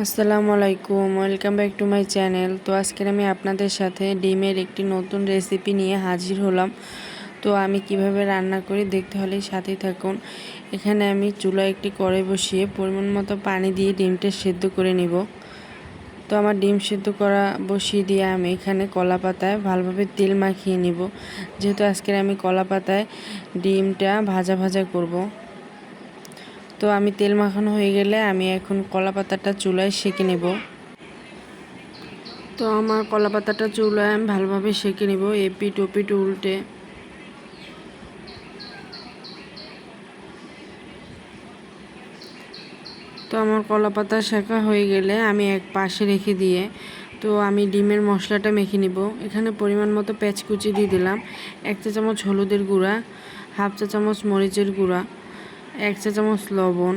আসসালামু আলাইকুম, welcome back to my channel. তো আজকের আমি আপনাদের সাথে ডিমের একটি নতুন রেসিপি নিয়ে হাজির হলাম। তো আমি কীভাবে রান্না করি দেখতে হলে সাথেই থাকুন। এখানে আমি চুলায় একটি কড়াই বসিয়ে পরিমাণ মতো পানি দিয়ে ডিমটা সেদ্ধ করে নিব। তো আমার ডিম সেদ্ধ করা বসিয়ে দিয়ে আমি এখানে কলা পাতায় ভালোভাবে তেল মাখিয়ে নিব। যেহেতু আজকের আমি কলা পাতায় ডিমটা ভাজা ভাজা করব। তো আমি তেল মাখানো হয়ে গেলে আমি এখন কলা পাতাটা চুলায় সেঁকে নেব। তো আমার কলা পাতাটা চুলায় আমি ভালোভাবে সেঁকে নেব এপিট ওপিট উল্টে। তো আমার কলা পাতা শেখা হয়ে গেলে আমি এক পাশে রেখে দিয়ে তো আমি ডিমের মশলাটা মেখে নিব। এখানে পরিমাণ মতো পেঁচকুচি দিয়ে দিলাম, এক চা চামচ হলুদের গুঁড়া, হাফ চা চামচ মরিচের গুঁড়া। এক চা চামচ লবণ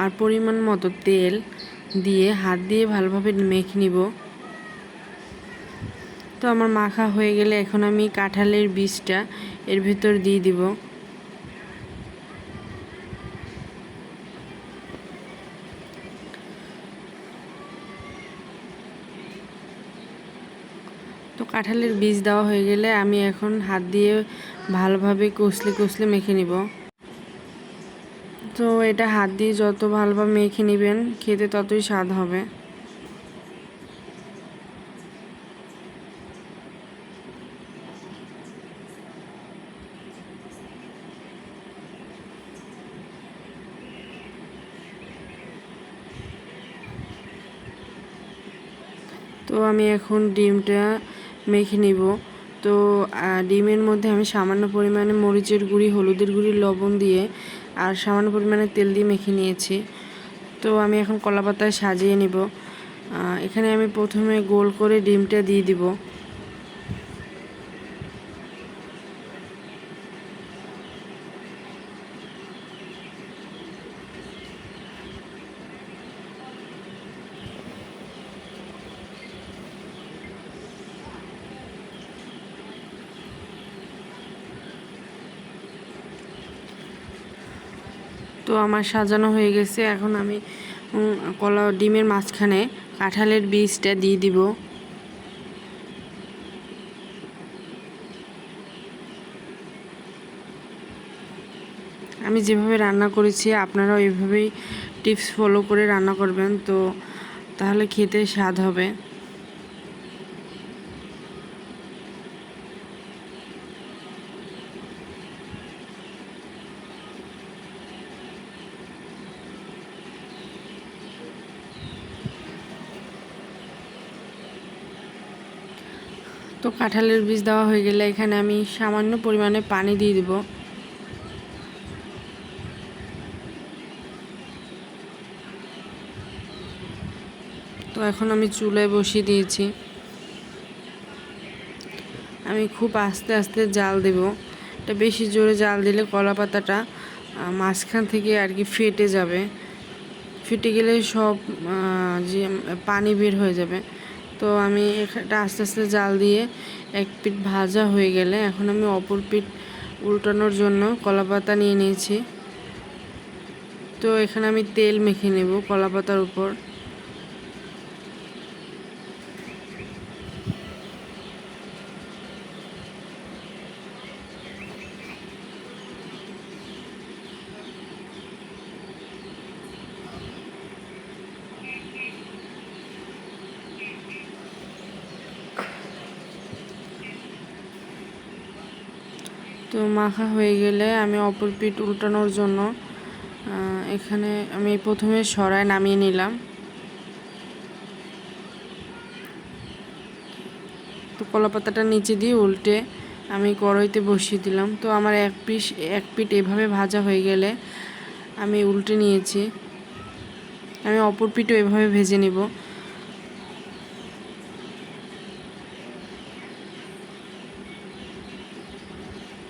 আর পরিমাণ মতো তেল দিয়ে হাত দিয়ে ভালোভাবে মেখে নিব। তো আমার মাখা হয়ে গেলে এখন আমি কাঁঠালের বীজটা এর ভিতর দিয়ে দিব। তো কাঁঠালের বীজ দেওয়া হয়ে গেলে আমি এখন হাত দিয়ে ভালোভাবে কষলে কষলে মেখে নিব। তো এটা হাত দিয়ে যত ভালোভাবে মেখে নেবেন, খেতে ততই স্বাদ হবে। তো আমি এখন ডিমটা মেখে নিব। তো ডিমের মধ্যে আমি সামান্য পরিমাণে মরিচের গুঁড়ি, হলুদের গুঁড়ি, লবণ দিয়ে আর সামান্য পরিমাণে তেল দিয়ে মেখে নিয়েছি। তো আমি এখন কলা পাতায় সাজিয়ে নিব। এখানে আমি প্রথমে গোল করে ডিমটা দিয়ে দিব। আমার সাজানো হয়ে গেছে। এখন আমি কলা ডিমের মাঝখানে কাঁঠালের বীজটা দিয়ে দিব। আমি যেভাবে রান্না করেছি, আপনারাও এইভাবেই টিপস ফলো করে রান্না করবেন, তো তাহলে খেতে স্বাদ হবে। তো কাঁঠালের বীজ দেওয়া হয়ে গেলে এখানে আমি সামান্য পরিমাণে পানি দিয়ে দেব। তো এখন আমি চুলায় বসিয়ে দিয়েছি। আমি খুব আস্তে আস্তে জাল দেব। এটা বেশি জোরে জাল দিলে কলা পাতাটা মাঝখান থেকে আর কি ফেটে যাবে। ফেটে গেলে সব যে, পানি বের হয়ে যাবে। তো আমি এটা আস্তে আস্তে জাল দিয়ে এক পিঠ ভাজা হয়ে গেলে এখন আমি অপর পিঠ উল্টানোর জন্য কলা পাতা নিয়ে নিয়েছি। তো এখানে আমি তেল মেখে নেব কলা পাতার উপর। তো মাখা হয়ে গেলে আমি অপর পিঠ উল্টানোর জন্য এখানে আমি প্রথমে সরায় নামিয়ে নিলাম। তো কলা পাতাটা নিচে দিয়ে উল্টে আমি কড়াইতে বসিয়ে দিলাম। তো আমার এক পিস, এক পিঠ এভাবে ভাজা হয়ে গেলে আমি উল্টে নিয়েছি। আমি অপর পিঠও এভাবে ভেজে নিব।